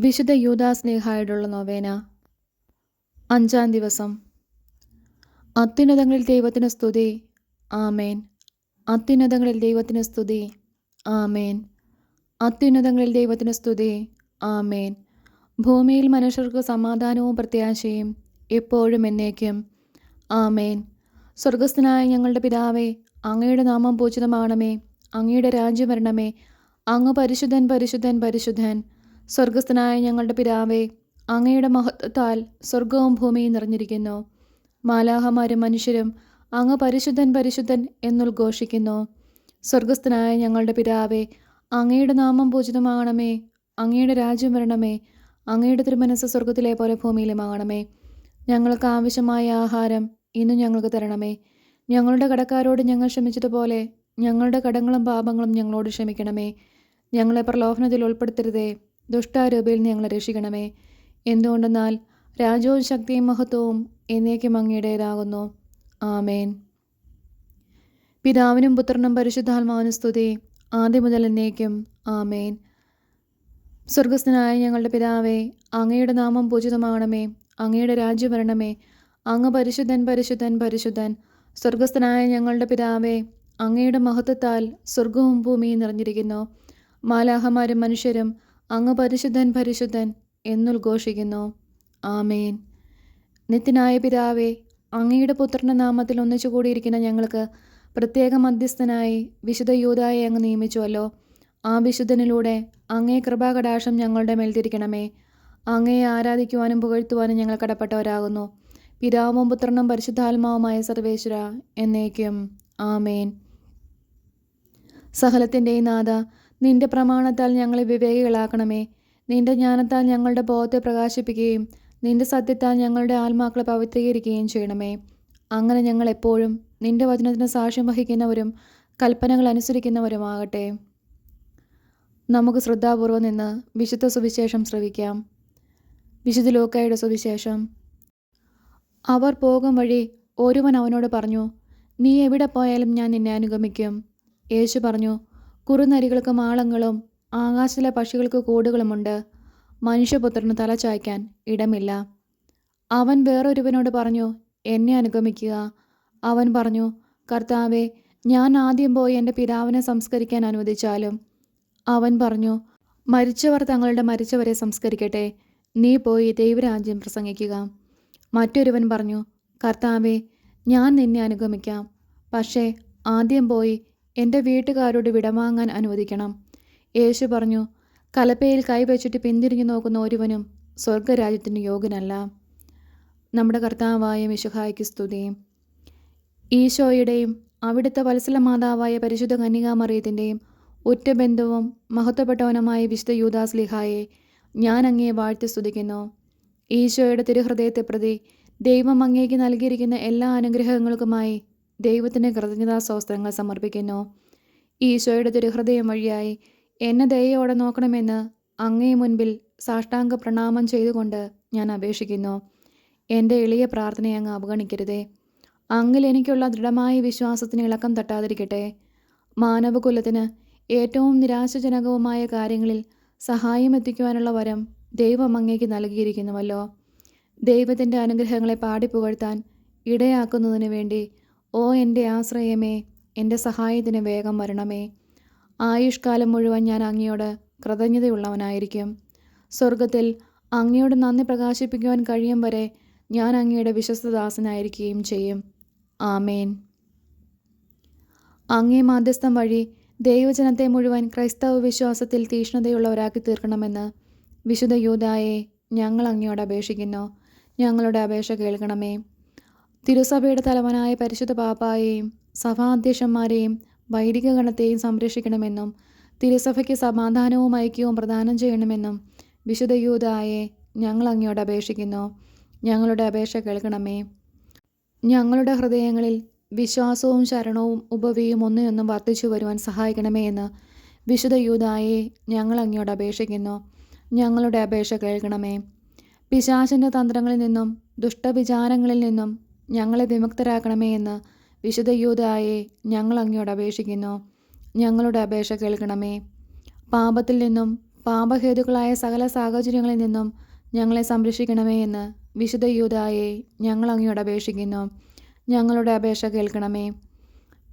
വിശുദ്ധ യൂദാസ്നേഹായോടുള്ള നൊവേന. അഞ്ചാം ദിവസം. അത്യുന്നതങ്ങളിൽ ദൈവത്തിന് സ്തുതി. ആമേൻ. അത്യുന്നതങ്ങളിൽ ദൈവത്തിന് സ്തുതി. ആമേൻ. അത്യുന്നതങ്ങളിൽ ദൈവത്തിന് സ്തുതി. ആമേൻ. ഭൂമിയിൽ മനുഷ്യർക്ക് സമാധാനവും പ്രത്യാശയും എപ്പോഴും എന്നേക്കും. ആമേൻ. സ്വർഗസ്ഥനായ ഞങ്ങളുടെ പിതാവേ അങ്ങയുടെ നാമം പൂജിതമാണമേ അങ്ങയുടെ രാജ്യം വരണമേ അങ്ങ് പരിശുദ്ധൻ പരിശുദ്ധൻ പരിശുദ്ധൻ. സ്വർഗസ്ഥനായ ഞങ്ങളുടെ പിതാവേ അങ്ങയുടെ മഹത്വത്താൽ സ്വർഗവും ഭൂമിയും നിറഞ്ഞിരിക്കുന്നു. മാലാഹമാരും മനുഷ്യരും അങ്ങ് പരിശുദ്ധൻ പരിശുദ്ധൻ എന്നുദ്ഘോഷിക്കുന്നു സ്വർഗസ്ഥനായ ഞങ്ങളുടെ പിതാവേ അങ്ങയുടെ നാമം പൂജിതമാകണമേ അങ്ങയുടെ രാജ്യം വരണമേ അങ്ങയുടെ തിരുമനസ് സ്വർഗത്തിലെ പോലെ ഭൂമിയിലുമാകണമേ ഞങ്ങൾക്ക് ആവശ്യമായ ആഹാരം ഇന്ന് ഞങ്ങൾക്ക് തരണമേ. ഞങ്ങളുടെ കടക്കാരോട് ഞങ്ങൾ ക്ഷമിച്ചതുപോലെ ഞങ്ങളുടെ കടങ്ങളും പാപങ്ങളും ഞങ്ങളോട് ക്ഷമിക്കണമേ. ഞങ്ങളെ പ്രലോഭനത്തിൽ ഉൾപ്പെടുത്തരുതേ. ദുഷ്ടാരൂപയിൽ ഞങ്ങളെ രക്ഷിക്കണമേ. എന്തുകൊണ്ടെന്നാൽ രാജവും ശക്തിയും മഹത്വവും എന്നേക്കും അങ്ങയുടേതാകുന്നു. ആമേൻ. പിതാവിനും പുത്രനും പരിശുദ്ധാത്മാവിനും സ്തുതി ആദ്യം മുതൽ എന്നേക്കും. ആമേൻ. സ്വർഗസ്ഥനായ ഞങ്ങളുടെ പിതാവേ അങ്ങയുടെ നാമം പൂജിതമാകണമേ. അങ്ങയുടെ രാജ്യം വരണമേ. അങ്ങ് പരിശുദ്ധൻ പരിശുദ്ധൻ പരിശുദ്ധൻ. സ്വർഗസ്ഥനായ ഞങ്ങളുടെ പിതാവേ അങ്ങയുടെ മഹത്വത്താൽ സ്വർഗവും ഭൂമിയും നിറഞ്ഞിരിക്കുന്നു. മാലാഹമാരും മനുഷ്യരും അങ്ങ് പരിശുദ്ധൻ പരിശുദ്ധൻ എന്നുദ്ഘോഷിക്കുന്നു ആമേൻ. നിത്യനായ പിതാവേ അങ്ങയുടെ പുത്രന്റെ നാമത്തിൽ ഒന്നിച്ചു കൂടിയിരിക്കുന്ന ഞങ്ങൾക്ക് പ്രത്യേക മധ്യസ്ഥനായി വിശുദ്ധ യൂതായെ അങ്ങ് നിയമിച്ചുവല്ലോ. ആ വിശുദ്ധനിലൂടെ അങ്ങേ കൃപാകടാശം ഞങ്ങളുടെ മേൽ തിരിക്കണമേ അങ്ങയെ ആരാധിക്കുവാനും പുകഴ്ത്തുവാനും ഞങ്ങൾ കടപ്പെട്ടവരാകുന്നു. പിതാവും പുത്രനും പരിശുദ്ധാത്മാവുമായ സർവേശ്വര എന്നേക്കും. ആമേൻ. സഹലത്തിന്റെ നാഥ നിന്റെ പ്രമാണത്താൽ ഞങ്ങളെ വിവേകികളാക്കണമേ. നിന്റെ ജ്ഞാനത്താൽ ഞങ്ങളുടെ ബോധത്തെ പ്രകാശിപ്പിക്കുകയും നിന്റെ സത്യത്താൽ ഞങ്ങളുടെ ആത്മാക്കളെ പവിത്രീകരിക്കുകയും ചെയ്യണമേ. അങ്ങനെ ഞങ്ങൾ എപ്പോഴും നിന്റെ വചനത്തിന് സാക്ഷ്യം വഹിക്കുന്നവരും കൽപ്പനകൾ അനുസരിക്കുന്നവരുമാകട്ടെ. നമുക്ക് ശ്രദ്ധാപൂർവം നിന്ന് വിശുദ്ധ സുവിശേഷം ശ്രവിക്കാം. വിശുദ്ധ ലോക്കായുടെ സുവിശേഷം. അവർ പോകും വഴി ഒരുവൻ അവനോട് പറഞ്ഞു നീ എവിടെ പോയാലും ഞാൻ നിന്നെ അനുഗമിക്കും. യേശു പറഞ്ഞു കുറുനരികൾക്ക് മാളങ്ങളും ആകാശത്തിലെ പക്ഷികൾക്ക് കൂടുകളുമുണ്ട്. മനുഷ്യപുത്രന് തല ചായ്ക്കാൻ ഇടമില്ല. അവൻ വേറൊരുവനോട് പറഞ്ഞു എന്നെ അനുഗമിക്കുക. അവൻ പറഞ്ഞു കർത്താവെ ഞാൻ ആദ്യം പോയി എന്റെ പിതാവിനെ സംസ്കരിക്കാൻ അനുവദിച്ചാലും. അവൻ പറഞ്ഞു മരിച്ചവർ തങ്ങളുടെ മരിച്ചവരെ സംസ്കരിക്കട്ടെ. നീ പോയി ദൈവരാജ്യം പ്രസംഗിക്കുക. മറ്റൊരുവൻ പറഞ്ഞു കർത്താവെ ഞാൻ നിന്നെ അനുഗമിക്കാം. പക്ഷേ ആദ്യം പോയി എന്റെ വീട്ടുകാരോട് വിടവാങ്ങാൻ അനുവദിക്കണം. യേശു പറഞ്ഞു കലപ്പയിൽ കൈവച്ചിട്ട് പിന്തിരിഞ്ഞു നോക്കുന്ന ഒരുവനും സ്വർഗരാജ്യത്തിന് യോഗ്യനല്ല. നമ്മുടെ കർത്താവായ മിശുഹായ്ക്ക് സ്തുതി. ഈശോയുടെയും അവിടുത്തെ വത്സല മാതാവായ പരിശുദ്ധ കന്യകാമറിയത്തിന്റെയും ഉറ്റബന്ധുവും മഹത്വപ്പെട്ടവനുമായ വിശുദ്ധ യൂദാസ് ലിഹായെ ഞാൻ അങ്ങയെ വാഴ്ത്തി സ്തുതിക്കുന്നു. ഈശോയുടെ തിരുഹൃദയത്തെ പ്രതി ദൈവം അങ്ങേക്ക് നൽകിയിരിക്കുന്ന എല്ലാ അനുഗ്രഹങ്ങൾക്കുമായി ദൈവത്തിന് കൃതജ്ഞതാ സ്വസ്ത്രങ്ങൾ സമർപ്പിക്കുന്നു. ഈശോയുടെ തിരുഹൃദയം വഴിയായി എന്നെ ദയോടെ നോക്കണമെന്ന് അങ്ങേ മുൻപിൽ സാഷ്ടാംഗ പ്രണാമം ചെയ്തുകൊണ്ട് ഞാൻ അപേക്ഷിക്കുന്നു. എന്റെ എളിയ പ്രാർത്ഥനയെ അങ്ങ് അവഗണിക്കരുതേ. അങ്ങിൽ എനിക്കുള്ള ദൃഢമായ വിശ്വാസത്തിന് ഇളക്കം തട്ടാതിരിക്കട്ടെ. മാനവകുലത്തിന് ഏറ്റവും നിരാശജനകവുമായ കാര്യങ്ങളിൽ സഹായം എത്തിക്കുവാനുള്ള വരം ദൈവം അങ്ങേക്ക് നൽകിയിരിക്കുന്നുവല്ലോ. ദൈവത്തിന്റെ അനുഗ്രഹങ്ങളെ പാടിപ്പുകഴ്ത്താൻ ഇടയാക്കുന്നതിന് വേണ്ടി ഓ എന്റെ ആശ്രയമേ എന്റെ സഹായത്തിന് വേഗം വരണമേ. ആയുഷ്കാലം മുഴുവൻ ഞാൻ അങ്ങയോട് കൃതജ്ഞതയുള്ളവനായിരിക്കും. സ്വർഗത്തിൽ അങ്ങയോട് നന്ദി പ്രകാശിപ്പിക്കുവാൻ കഴിയും വരെ ഞാൻ അങ്ങയുടെ വിശ്വസ്തദാസനായിരിക്കുകയും ചെയ്യും. ആമേൻ. അങ്ങേ മാധ്യസ്ഥം വഴി ദൈവജനത്തെ മുഴുവൻ ക്രൈസ്തവ വിശ്വാസത്തിൽ തീഷ്ണതയുള്ളവരാക്കി തീർക്കണമെന്ന് വിശുദ്ധ യൂതായെ ഞങ്ങൾ അങ്ങയോട് അപേക്ഷിക്കുന്നു. ഞങ്ങളുടെ അപേക്ഷ കേൾക്കണമേ. തിരുസഭയുടെ തലവനായ പരിശുദ്ധ പാപ്പായെയും സഭാധ്യക്ഷന്മാരെയും വൈദിക ഗണത്തെയും സംരക്ഷിക്കണമെന്നും തിരുസഭയ്ക്ക് സമാധാനവും ഐക്യവും പ്രദാനം ചെയ്യണമെന്നും വിശുദ്ധ യൂതായെ ഞങ്ങൾ അങ്ങയോട് അപേക്ഷിക്കുന്നു. ഞങ്ങളുടെ അപേക്ഷ കേൾക്കണമേ. ഞങ്ങളുടെ ഹൃദയങ്ങളിൽ വിശ്വാസവും ശരണവും ഉപവിയും ഒന്നിനൊന്നും വർദ്ധിച്ചു വരുവാൻ സഹായിക്കണമേ എന്ന് വിശുദ്ധ യൂതായെ ഞങ്ങൾ അങ്ങയോട് അപേക്ഷിക്കുന്നു. ഞങ്ങളുടെ അപേക്ഷ കേൾക്കണമേ. പിശാചിന്റെ തന്ത്രങ്ങളിൽ നിന്നും ദുഷ്ടവിചാരങ്ങളിൽ നിന്നും ഞങ്ങളെ വിമുക്തരാക്കണമേ എന്ന് വിശുദ്ധ യൂതായെ ഞങ്ങൾ അങ്ങയോട് അപേക്ഷിക്കുന്നു. ഞങ്ങളുടെ അപേക്ഷ കേൾക്കണമേ. പാപത്തിൽ നിന്നും പാപഹേതുക്കളായ സകല സാഹചര്യങ്ങളിൽ നിന്നും ഞങ്ങളെ സംരക്ഷിക്കണമേ എന്ന് വിശുദ്ധ യൂതായെ ഞങ്ങൾ അങ്ങയോട് അപേക്ഷിക്കുന്നു. ഞങ്ങളുടെ അപേക്ഷ കേൾക്കണമേ.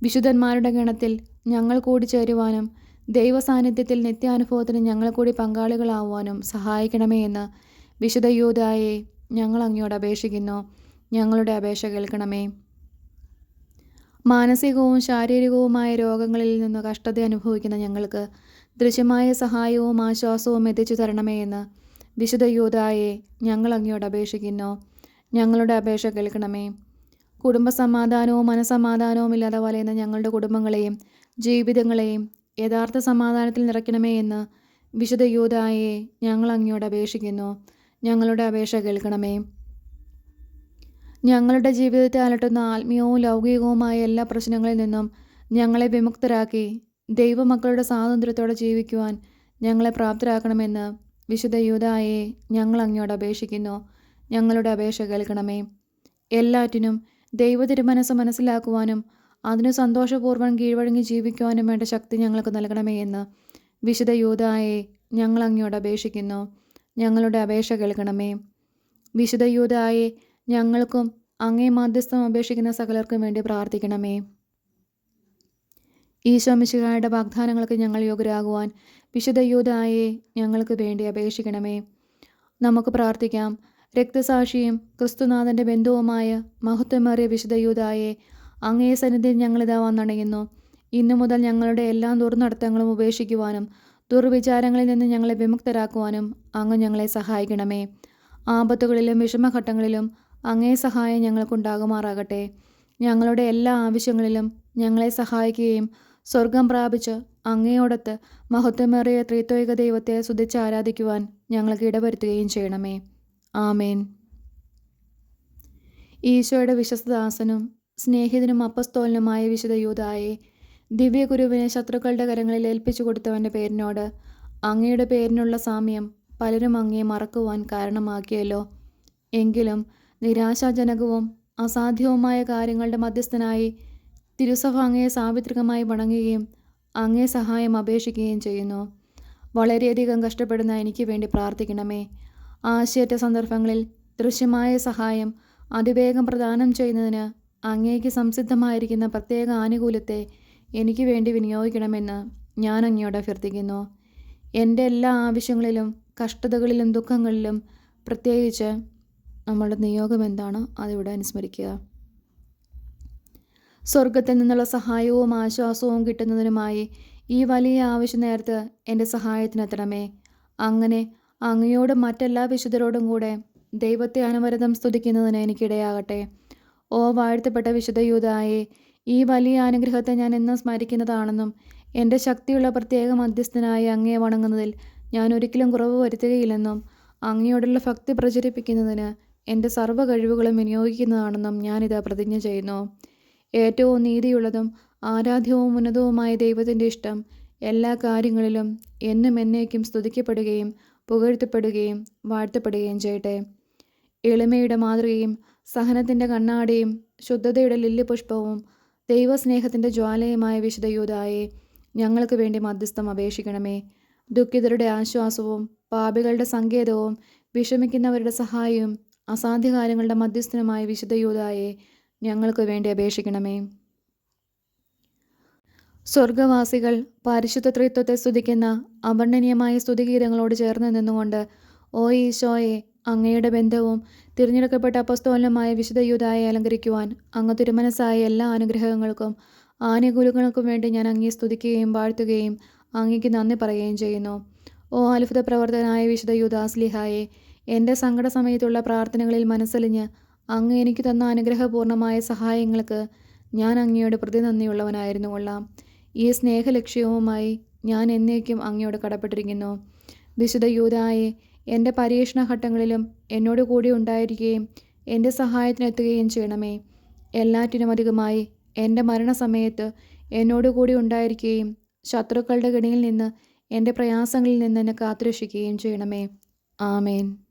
വിശുദ്ധന്മാരുടെ ഗണത്തിൽ ഞങ്ങൾ കൂടി ചേരുവാനും ദൈവസാന്നിധ്യത്തിൽ നിത്യാനുഭവത്തിന് ഞങ്ങൾ കൂടി പങ്കാളികളാവാനും സഹായിക്കണമേ എന്ന് വിശുദ്ധ യൂതായെ ഞങ്ങൾ അങ്ങയോട് അപേക്ഷിക്കുന്നു. ഞങ്ങളുടെ അപേക്ഷ കേൾക്കണമേ. മാനസികവും ശാരീരികവുമായ രോഗങ്ങളിൽ നിന്ന് കഷ്ടത അനുഭവിക്കുന്ന ഞങ്ങൾക്ക് ദൃശ്യമായ സഹായവും ആശ്വാസവും എത്തിച്ചു തരണമേ എന്ന് വിശുദ്ധ യൂതായെ ഞങ്ങൾ അങ്ങയോട് അപേക്ഷിക്കുന്നു. ഞങ്ങളുടെ അപേക്ഷ കേൾക്കണമേ. കുടുംബസമാധാനവും മനസമാധാനവും ഇല്ലാതെ വലയുന്ന ഞങ്ങളുടെ കുടുംബങ്ങളെയും ജീവിതങ്ങളെയും യഥാർത്ഥ സമാധാനത്തിൽ നിറയ്ക്കണമേ എന്ന് വിശുദ്ധ യൂതായെ ഞങ്ങൾ അങ്ങയോട് അപേക്ഷിക്കുന്നു. ഞങ്ങളുടെ അപേക്ഷ കേൾക്കണമേ. ഞങ്ങളുടെ ജീവിതത്തെ അലട്ടുന്ന ആത്മീയവും ലൗകികവുമായ എല്ലാ പ്രശ്നങ്ങളിൽ നിന്നും ഞങ്ങളെ വിമുക്തരാക്കി ദൈവമക്കളുടെ സ്വാതന്ത്ര്യത്തോടെ ജീവിക്കുവാൻ ഞങ്ങളെ പ്രാപ്തരാക്കണമെന്ന് വിശുദ്ധ യൂതായെ ഞങ്ങൾ അങ്ങയോട് അപേക്ഷിക്കുന്നു. ഞങ്ങളുടെ അപേക്ഷ കേൾക്കണമേ. എല്ലാറ്റിനും ദൈവ തിരുമനസ് മനസ്സിലാക്കുവാനും അതിനു സന്തോഷപൂർവം കീഴ്വഴങ്ങി ജീവിക്കുവാനും വേണ്ട ശക്തി ഞങ്ങൾക്ക് നൽകണമേ എന്ന് വിശുദ്ധ യൂതായെ ഞങ്ങൾ അങ്ങയോട് അപേക്ഷിക്കുന്നു. ഞങ്ങളുടെ അപേക്ഷ കേൾക്കണമേ. വിശുദ്ധ യൂതായെ ഞങ്ങൾക്കും അങ്ങേ മാധ്യസ്ഥം അപേക്ഷിക്കുന്ന സകലർക്കും വേണ്ടി പ്രാർത്ഥിക്കണമേ. ഈശോ മിശിഹായുടെ വാഗ്ദാനങ്ങൾക്ക് ഞങ്ങൾ യോഗ്യരാകുവാൻ വിശുദ്ധ യൂതായെ ഞങ്ങൾക്ക് വേണ്ടി അപേക്ഷിക്കണമേ. നമുക്ക് പ്രാർത്ഥിക്കാം. രക്തസാക്ഷിയും ക്രിസ്തുനാഥന്റെ ബന്ധുവുമായ മഹത്വമേറിയ വിശുദ്ധ യൂതായെ അങ്ങേ സന്നിധിയിൽ ഞങ്ങളിതാ വന്നണയുന്നു. ഇന്നു മുതൽ ഞങ്ങളുടെ എല്ലാ ദുർനടത്തങ്ങളും ഉപേക്ഷിക്കുവാനും ദുർവിചാരങ്ങളിൽ നിന്ന് ഞങ്ങളെ വിമുക്തരാക്കുവാനും അങ്ങ് ഞങ്ങളെ സഹായിക്കണമേ. ആപത്തുകളിലും വിഷമഘട്ടങ്ങളിലും അങ്ങേ സഹായം ഞങ്ങൾക്കുണ്ടാകുമാറാകട്ടെ. ഞങ്ങളുടെ എല്ലാ ആവശ്യങ്ങളിലും ഞങ്ങളെ സഹായിക്കുകയും സ്വർഗം പ്രാപിച്ച് അങ്ങയോടത്ത് മഹത്വമേറിയ ത്രിത്വൈക ദൈവത്തെ സ്തുതിച്ച് ആരാധിക്കുവാൻ ഞങ്ങൾക്ക് ഇടവരുത്തുകയും ചെയ്യണമേ. ആമേൻ. ഈശോയുടെ വിശ്വസ്തദാസനും സ്നേഹിതനും അപ്പസ്തോലനുമായ വിശുദ്ധ യൂതായെ ദിവ്യഗുരുവിനെ ശത്രുക്കളുടെ കരങ്ങളിൽ ഏൽപ്പിച്ചു കൊടുത്തവന്റെ പേരിനോട് അങ്ങയുടെ പേരിനുള്ള സാമ്യം പലരും അങ്ങയെ മറക്കുവാൻ കാരണമാക്കിയല്ലോ. എങ്കിലും നിരാശാജനകവും അസാധ്യവുമായ കാര്യങ്ങളുടെ മധ്യസ്ഥനായി തിരുസഭ അങ്ങയെ സാവിത്രികമായി വണങ്ങുകയും അങ്ങേ സഹായം അപേക്ഷിക്കുകയും ചെയ്യുന്നു. വളരെയധികം കഷ്ടപ്പെടുന്ന എനിക്ക് വേണ്ടി പ്രാർത്ഥിക്കണമേ. ആശയറ്റ സന്ദർഭങ്ങളിൽ ദൃശ്യമായ സഹായം അതിവേഗം പ്രദാനം ചെയ്യുന്നതിന് അങ്ങേക്ക് സംസിദ്ധമായിരിക്കുന്ന പ്രത്യേക ആനുകൂല്യത്തെ എനിക്ക് വേണ്ടി വിനിയോഗിക്കണമെന്ന് ഞാൻ അങ്ങയോട് അഭ്യർത്ഥിക്കുന്നു. എന്റെ എല്ലാ ആവശ്യങ്ങളിലും കഷ്ടതകളിലും ദുഃഖങ്ങളിലും പ്രത്യേകിച്ച് നമ്മളുടെ നിയോഗം എന്താണ്? അതിവിടെ അനുസ്മരിക്കുക. സ്വർഗത്തിൽ നിന്നുള്ള സഹായവും ആശ്വാസവും കിട്ടുന്നതിനുമായി ഈ വലിയ ആവശ്യം നേരത്ത് എന്റെ സഹായത്തിനെത്തണമേ അങ്ങനെ അങ്ങയോടും മറ്റെല്ലാ വിശുദ്ധരോടും കൂടെ ദൈവത്തെ അനവരതം സ്തുതിക്കുന്നതിന് എനിക്കിടയാകട്ടെ. ഓ വാഴ്ത്തപ്പെട്ട വിശുദ്ധ ഈ വലിയ അനുഗ്രഹത്തെ ഞാൻ എന്നും സ്മരിക്കുന്നതാണെന്നും എന്റെ ശക്തിയുള്ള പ്രത്യേക മധ്യസ്ഥനായി അങ്ങയെ വണങ്ങുന്നതിൽ ഞാൻ ഒരിക്കലും കുറവ് വരുത്തുകയില്ലെന്നും അങ്ങയോടുള്ള ഭക്തി പ്രചരിപ്പിക്കുന്നതിന് എന്റെ സർവ കഴിവുകളും വിനിയോഗിക്കുന്നതാണെന്നും ഞാനിത് പ്രതിജ്ഞ ചെയ്യുന്നു. ഏറ്റവും നീതിയുള്ളതും ആരാധ്യവും ഉന്നതവുമായ ദൈവത്തിന്റെ ഇഷ്ടം എല്ലാ കാര്യങ്ങളിലും എന്നും എന്നേക്കും സ്തുതിക്കപ്പെടുകയും പുകഴ്ത്തപ്പെടുകയും വാഴ്ത്തപ്പെടുകയും ചെയ്യട്ടെ. എളിമയുടെ മാതൃകയും സഹനത്തിന്റെ കണ്ണാടിയും ശുദ്ധതയുടെ ലില്ലിപുഷ്പവും ദൈവസ്നേഹത്തിന്റെ ജ്വാലയുമായ വിശുദ്ധ യൂതായെ ഞങ്ങൾക്ക് വേണ്ടി മധ്യസ്ഥം അപേക്ഷിക്കണമേ. ദുഃഖിതരുടെ ആശ്വാസവും പാപികളുടെ സങ്കേതവും വിഷമിക്കുന്നവരുടെ സഹായവും അസാധ്യകാര്യങ്ങളുടെ മധ്യസ്ഥനുമായ വിശുദ്ധ യൂതായെ ഞങ്ങൾക്ക് വേണ്ടി അപേക്ഷിക്കണമേ. സ്വർഗവാസികൾ പരിശുദ്ധ ത്രിത്വത്തെ സ്തുതിക്കുന്ന അവർണനീയമായ സ്തുതിഗീതങ്ങളോട് ചേർന്ന് നിന്നുകൊണ്ട് ഓ ഈശോയെ അങ്ങയുടെ ബന്ധവും തിരഞ്ഞെടുക്കപ്പെട്ട അപസ്തോലനുമായ വിശുദ്ധ യൂതായെ അലങ്കരിക്കുവാൻ അങ്ങ് തിരുമനസ്സായ എല്ലാ അനുഗ്രഹങ്ങൾക്കും ആനുകൂല്യങ്ങൾക്കും വേണ്ടി ഞാൻ അങ്ങേ സ്തുതിക്കുകയും വാഴ്ത്തുകയും അങ്ങേക്ക് നന്ദി പറയുകയും ചെയ്യുന്നു. ഓ അത്ഭുത പ്രവർത്തനായ വിശുദ്ധ യൂദാസ്ലിഹായെ എന്റെ സങ്കട സമയത്തുള്ള പ്രാർത്ഥനകളിൽ മനസ്സലിഞ്ഞ് അങ്ങ് എനിക്ക് തന്ന അനുഗ്രഹപൂർണമായ സഹായങ്ങൾക്ക് ഞാൻ അങ്ങയോട് പ്രതിനന്ദിയുള്ളവനായിരുന്നു കൊള്ളാം. ഈ സ്നേഹലക്ഷ്യവുമായി ഞാൻ എന്നേക്കും അങ്ങയോട് കടപ്പെട്ടിരിക്കുന്നു. വിശുദ്ധ യൂതായെ എന്റെ പരീക്ഷണഘട്ടങ്ങളിലും എന്നോട് കൂടി ഉണ്ടായിരിക്കുകയും എന്റെ സഹായത്തിനെത്തുകയും ചെയ്യണമേ. എല്ലാറ്റിനും അധികമായി എന്റെ മരണസമയത്ത് എന്നോട് കൂടി ഉണ്ടായിരിക്കുകയും ശത്രുക്കളുടെ ഗണിയിൽ നിന്ന് എന്റെ പ്രയാസങ്ങളിൽ നിന്ന് എന്നെ കാത്തുരക്ഷിക്കുകയും ചെയ്യണമേ. ആമേൻ.